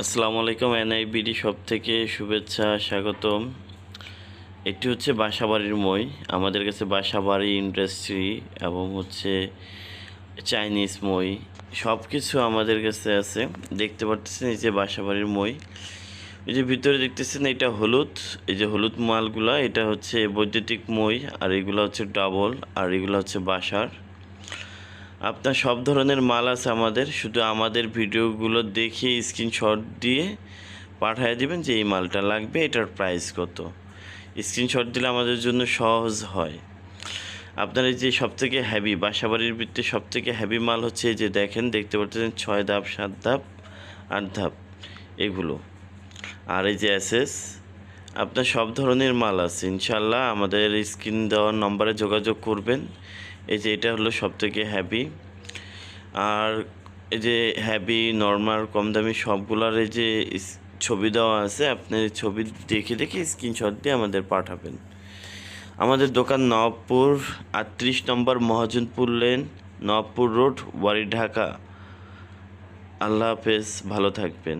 আসসালামু আলাইকুম, এনআইবিডি সব থেকে শুভেচ্ছা, স্বাগতম। এটি হচ্ছে বাসাবাড়ির মই, আমাদের কাছে বাসাবাড়ি ইন্ডাস্ট্রি এবং হচ্ছে চাইনিজ মই সব কিছু আমাদের কাছে আছে। দেখতে পাচ্ছেন এই যে বাসাবাড়ির মই, এই যে ভিতরে দেখতেছেন এটা হলুদ, এই যে হলুদ মালগুলা, এটা হচ্ছে বৈদ্যুতিক মই, আর এগুলো হচ্ছে ডাবল, আর এগুলো হচ্ছে বাসার। আপনার সব ধরনের মাল আছে আমাদের, শুধু আমাদের ভিডিওগুলো দেখে স্ক্রিনশট দিয়ে পাঠিয়ে দিবেন যে এই মালটা লাগবে, এটার প্রাইস কত। স্ক্রিনশট দিলে আমাদের জন্য সহজ হয়। আপনার এই যে সবথেকে হ্যাভি বাসাবাড়ির ভিত্তিতে সবথেকে হ্যাভি মাল হচ্ছে এই যে দেখেন, দেখতে পাচ্ছেন ছয় ধাপ, সাত ধাপ, আট ধাপ, এগুলো। আর এই যে অ্যাসেস আপনার সব ধরনের মাল আছে। ইনশাল্লাহ আমাদের স্ক্রিন দেওয়ার নম্বরে যোগাযোগ করবেন। এই যে এটা হলো সব থেকে হ্যাভি আর এই যে হ্যাভি নর্মাল কম দামি সবগুলার এই যে ছবি দেওয়া আছে, আপনি ছবি দেখে দেখে স্ক্রিনশট দিয়ে আমাদের পাঠাবেন। আমাদের দোকান নবপুর আটত্রিশ নম্বর মহাজনপুর লেন নবপুর রোড ওয়ারি, ঢাকা। আল্লাহ হাফেজ, ভালো থাকবেন।